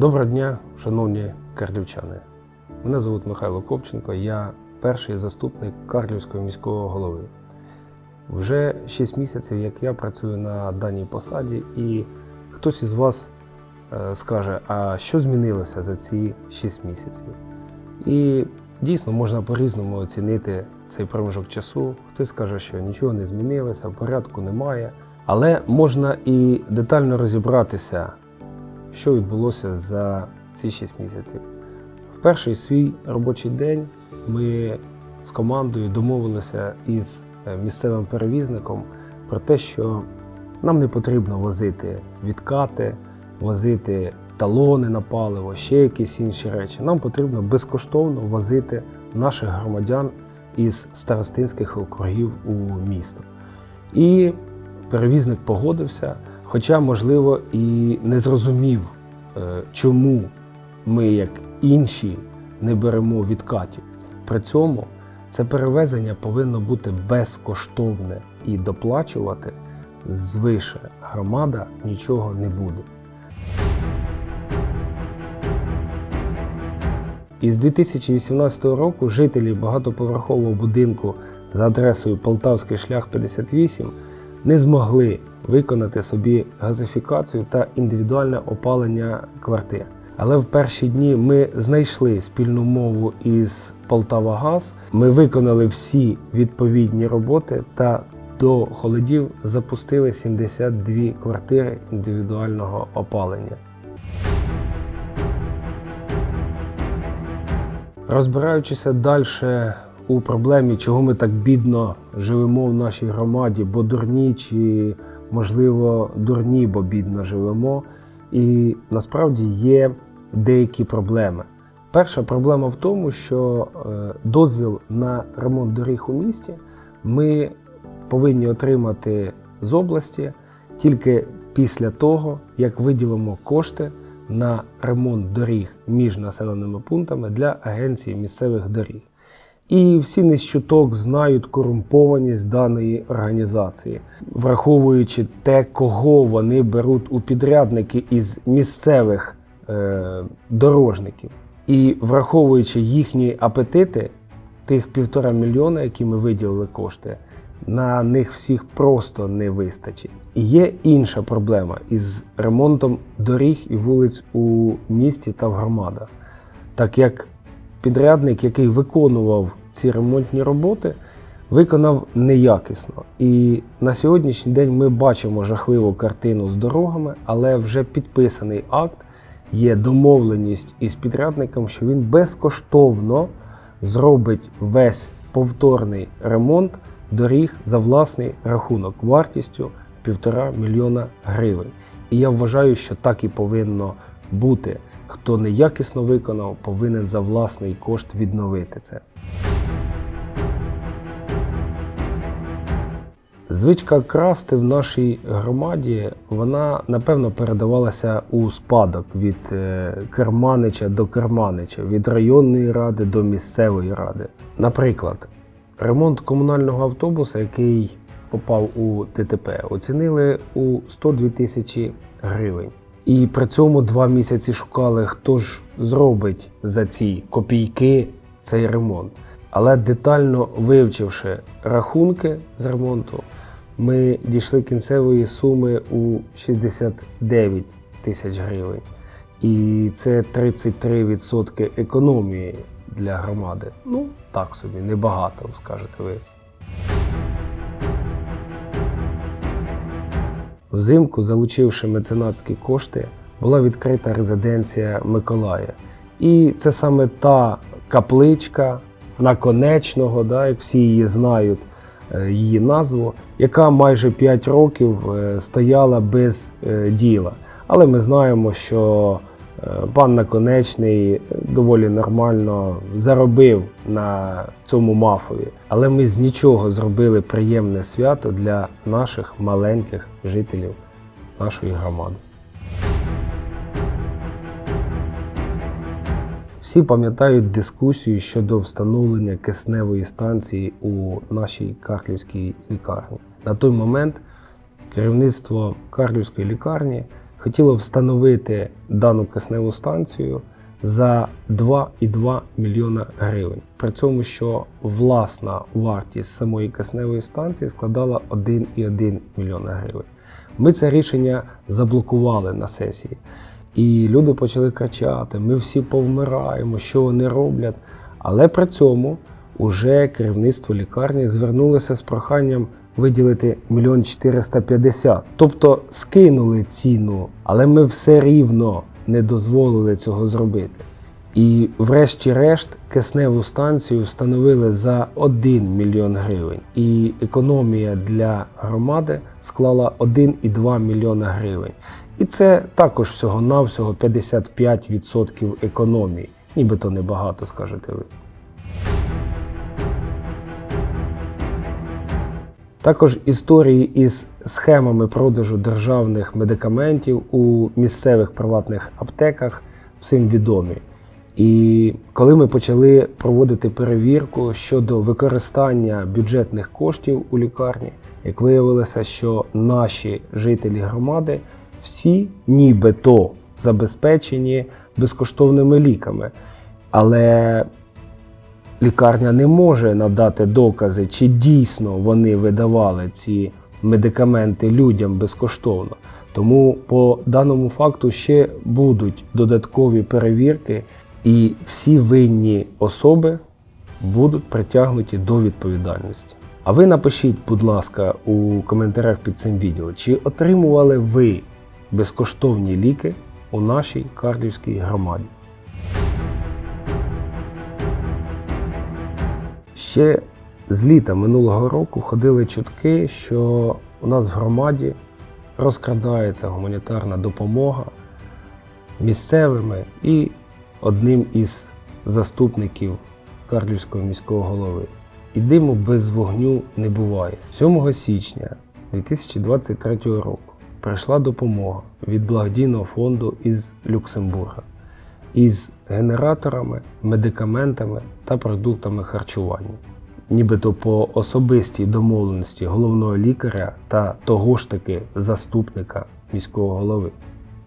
Доброго дня, шановні карлівчани. Мене звуть Михайло Копченко, я перший заступник Карлівського міського голови. Вже 6 місяців, як я працюю на даній посаді, і хтось із вас е, скаже, а що змінилося за ці 6 місяців? І дійсно можна по-різному оцінити цей проміжок часу. Хтось скаже, що нічого не змінилося, порядку немає. Але можна і детально розібратися, що відбулося за ці 6 місяців. В перший свій робочий день ми з командою домовилися із е, місцевим перевізником про те, що нам не потрібно возити відкати, возити талони на паливо, ще якісь інші речі. Нам потрібно безкоштовно возити наших громадян із старостинських округів у місто. І перевізник погодився, хоча, можливо, і не зрозумів, е, чому ми, як інші, не беремо відкатів. При цьому це перевезення повинно бути безкоштовне і доплачувати звише громада нічого не буде. Із 2018 року жителі багатоповерхового будинку за адресою Полтавський шлях 58 не змогли виконати собі газифікацію та індивідуальне опалення квартир. Але в перші дні ми знайшли спільну мову із Полтавагаз. Ми виконали всі відповідні роботи та до холодів запустили 72 квартири індивідуального опалення. Розбираючися далі у проблемі, чого ми так бідно живемо в нашій громаді, бо дурні чи, можливо, дурні, бо бідно живемо. І насправді є деякі проблеми. Перша проблема в тому, що е, дозвіл на ремонт доріг у місті ми повинні отримати з області тільки після того, як виділимо кошти на ремонт доріг між населеними пунктами для агенції місцевих доріг. І всі не з чуток знають корумпованість даної організації, враховуючи те, кого вони беруть у підрядники із місцевих е, дорожників. І враховуючи їхні апетити, тих півтора мільйона, які ми виділили кошти, на них всіх просто не вистачить. Є інша проблема із ремонтом доріг і вулиць у місті та в громадах, так як підрядник, який виконував ці ремонтні роботи, виконав неякісно. І на сьогоднішній день ми бачимо жахливу картину з дорогами, але вже підписаний акт, є домовленість із підрядником, що він безкоштовно зробить весь повторний ремонт доріг за власний рахунок вартістю півтора мільйона гривень. І я вважаю, що так і повинно бути. Хто неякісно виконав, повинен за власний кошт відновити це. Звичка красти в нашій громаді, вона напевно передавалася у спадок від е, керманича до керманича, від районної ради до місцевої ради. Наприклад, ремонт комунального автобуса, який попав у ДТП, оцінили у 102 тисячі гривень. І при цьому два місяці шукали, хто ж зробить за ці копійки цей ремонт. Але детально вивчивши рахунки з ремонту, ми дійшли кінцевої суми у 69 тисяч гривень. І це 33% економії для громади. Ну, так собі, небагато, скажете ви. Взимку, залучивши меценатські кошти, була відкрита резиденція Миколая. І це саме та капличка наконечного, да, як всі її знають, е, її назву, яка майже 5 років е, стояла без е, діла. Але ми знаємо, що пан Наконечний доволі нормально заробив на цьому мафові. Але ми з нічого зробили приємне свято для наших маленьких жителів нашої громади. Всі пам'ятають дискусію щодо встановлення кисневої станції у нашій Карлівській лікарні. На той момент керівництво Карлівської лікарні хотіло встановити дану кисневу станцію за 2,2 мільйона гривень. При цьому, що власна вартість самої кисневої станції складала 1,1 мільйона гривень. Ми це рішення заблокували на сесії. І люди почали кричати: ми всі повмираємо, що вони роблять. Але при цьому уже керівництво лікарні звернулося з проханням виділити мільйон 450. Тобто скинули ціну, але ми все рівно не дозволили цього зробити. І врешті-решт кисневу станцію встановили за 1 мільйон гривень. І економія для громади склала 1,2 мільйона гривень. І це також всього-навсього 55% економії. Нібито небагато, скажете ви. Також історії із схемами продажу державних медикаментів у місцевих приватних аптеках всім відомі. І коли ми почали проводити перевірку щодо використання бюджетних коштів у лікарні, як виявилося, що наші жителі громади всі нібито забезпечені безкоштовними ліками. Але лікарня не може надати докази, чи дійсно вони видавали ці медикаменти людям безкоштовно. Тому по даному факту ще будуть додаткові перевірки, і всі винні особи будуть притягнуті до відповідальності. А ви напишіть, будь ласка, у коментарях під цим відео, чи отримували ви безкоштовні ліки у нашій Карлівській громаді. Ще з літа минулого року ходили чутки, що у нас в громаді розкрадається гуманітарна допомога місцевими і одним із заступників Карлівського міського голови. І диму без вогню не буває. 7 січня 2023 року прийшла допомога від благодійного фонду із Люксембурга із генераторами, медикаментами та продуктами харчування. Нібито по особистій домовленості головного лікаря та того ж таки заступника міського голови.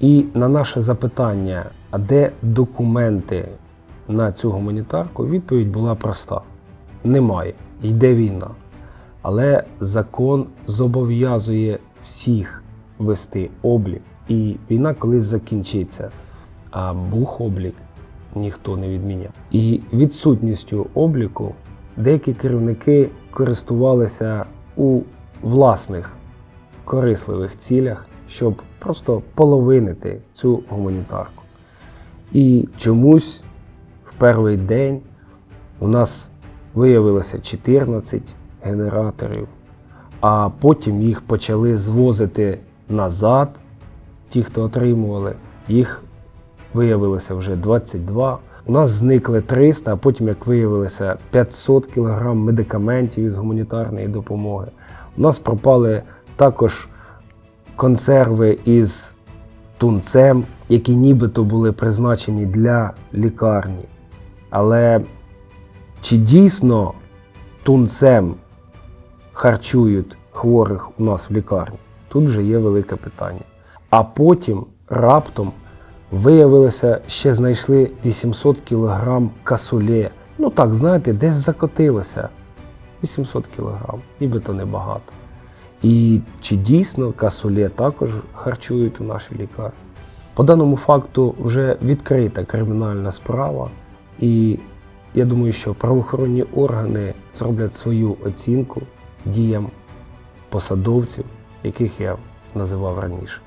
І на наше запитання, а де документи на цю гуманітарку, відповідь була проста: немає, йде війна. Але закон зобов'язує всіх вести облік, і війна колись закінчиться а бухоблік ніхто не відміняв. І відсутністю обліку деякі керівники користувалися у власних корисливих цілях, щоб просто половинити цю гуманітарку. І чомусь в перший день у нас виявилося 14 генераторів, а потім їх почали звозити назад. Ті, хто отримували, їх виявилося вже 22. У нас зникли 300, а потім, як виявилося, 500 кг медикаментів із гуманітарної допомоги. У нас пропали також консерви із тунцем, які нібито були призначені для лікарні. Але чи дійсно тунцем харчують хворих у нас в лікарні? Тут вже є велике питання. А потім раптом Виявилося, ще знайшли 800 кг касуле. Ну так, знаєте, десь закотилося. 800 кг, нібито небагато. І чи дійсно касуле також харчують у нашій лікарні? По даному факту вже відкрита кримінальна справа, і я думаю, що правоохоронні органи зроблять свою оцінку діям посадовців, яких я називав раніше.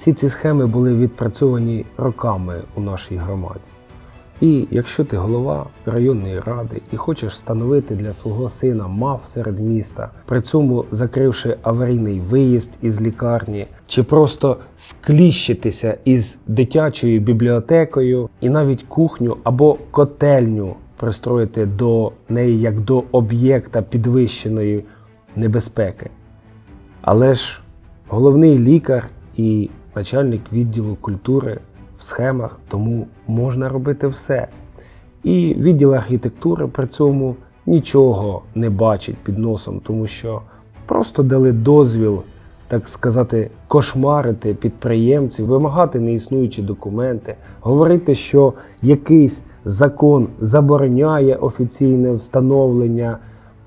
Всі ці схеми були відпрацьовані роками у нашій громаді. І якщо ти голова районної ради і хочеш встановити для свого сина МАФ серед міста, при цьому закривши аварійний виїзд із лікарні, чи просто скліщитися із дитячою бібліотекою і навіть кухню або котельню пристроїти до неї як до об'єкта підвищеної небезпеки. Але ж головний лікар і начальник відділу культури в схемах, тому можна робити все. І відділ архітектури при цьому нічого не бачить під носом, тому що просто дали дозвіл, так сказати, кошмарити підприємців, вимагати неіснуючі документи, говорити, що якийсь закон забороняє офіційне встановлення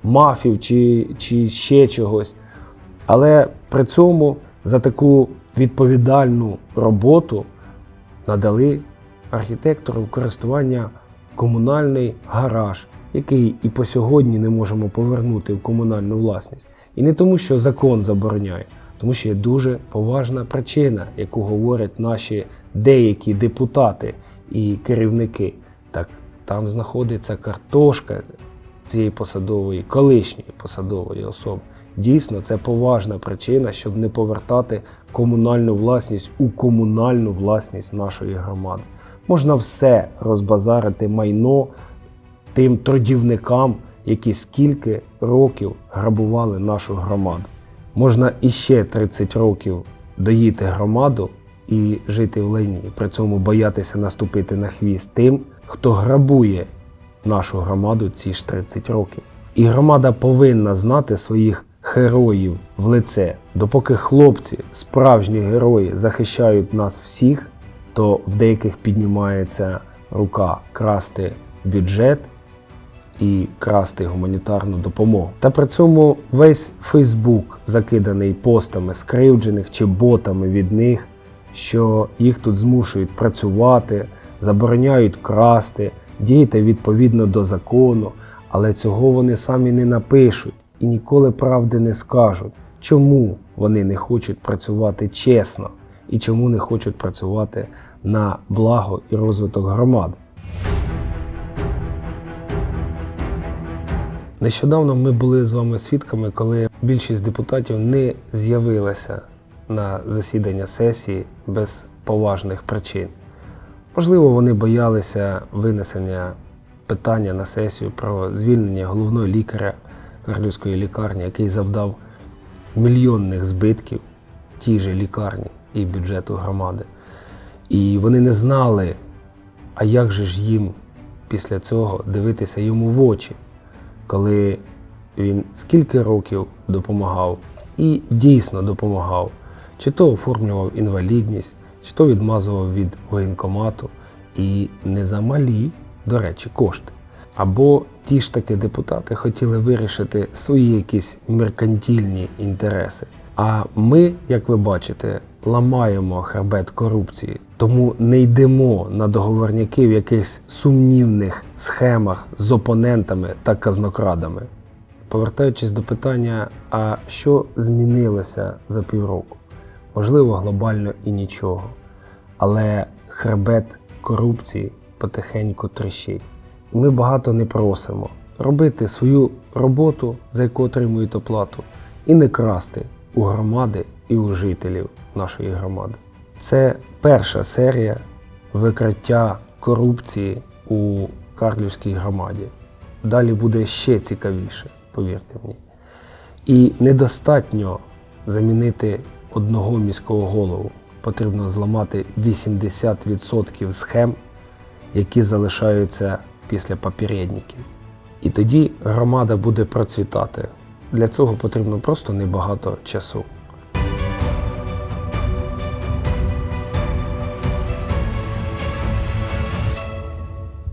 мафів чи, чи ще чогось. Але при цьому за таку відповідальну роботу надали архітектору користування комунальний гараж, який і по сьогодні не можемо повернути в комунальну власність. І не тому, що закон забороняє, тому що є дуже поважна причина, яку говорять наші деякі депутати і керівники. Так там знаходиться картошка цієї посадової, колишньої посадової особи. Дійсно, це поважна причина, щоб не повертати комунальну власність у комунальну власність нашої громади. Можна все розбазарити майно тим трудівникам, які скільки років грабували нашу громаду. Можна іще 30 років доїти громаду і жити в лайні, при цьому боятися наступити на хвіст тим, хто грабує нашу громаду ці ж 30 років. І громада повинна знати своїх героїв в лице. Допоки хлопці, справжні герої, захищають нас всіх, то в деяких піднімається рука красти бюджет і красти гуманітарну допомогу. Та при цьому весь Фейсбук закиданий постами скривджених чи ботами від них, що їх тут змушують працювати, забороняють красти, діяти відповідно до закону, але цього вони самі не напишуть і ніколи правди не скажуть, чому вони не хочуть працювати чесно і чому не хочуть працювати на благо і розвиток громади. Нещодавно ми були з вами свідками, коли більшість депутатів не з'явилася на засідання сесії без поважних причин. Можливо, вони боялися винесення питання на сесію про звільнення головного лікаря Карлівської лікарні, який завдав мільйонних збитків тій же лікарні і бюджету громади. І вони не знали, а як же ж їм після цього дивитися йому в очі, коли він скільки років допомагав і дійсно допомагав, чи то оформлював інвалідність, чи то відмазував від воєнкомату і не за малі, до речі, кошти. Або ті ж таки депутати хотіли вирішити свої якісь меркантильні інтереси. А ми, як ви бачите, ламаємо хребет корупції, тому не йдемо на договорняки в якихось сумнівних схемах з опонентами та казнокрадами. Повертаючись до питання, а що змінилося за півроку? Можливо, глобально і нічого. Але хребет корупції потихеньку тріщить. Ми багато не просимо робити свою роботу, за яку отримують оплату, і не красти у громади і у жителів нашої громади. Це перша серія викриття корупції у Карлівській громаді. Далі буде ще цікавіше, повірте мені. І недостатньо замінити одного міського голову. Потрібно зламати 80% схем, які залишаються після попередників. І тоді громада буде процвітати. Для цього потрібно просто небагато часу.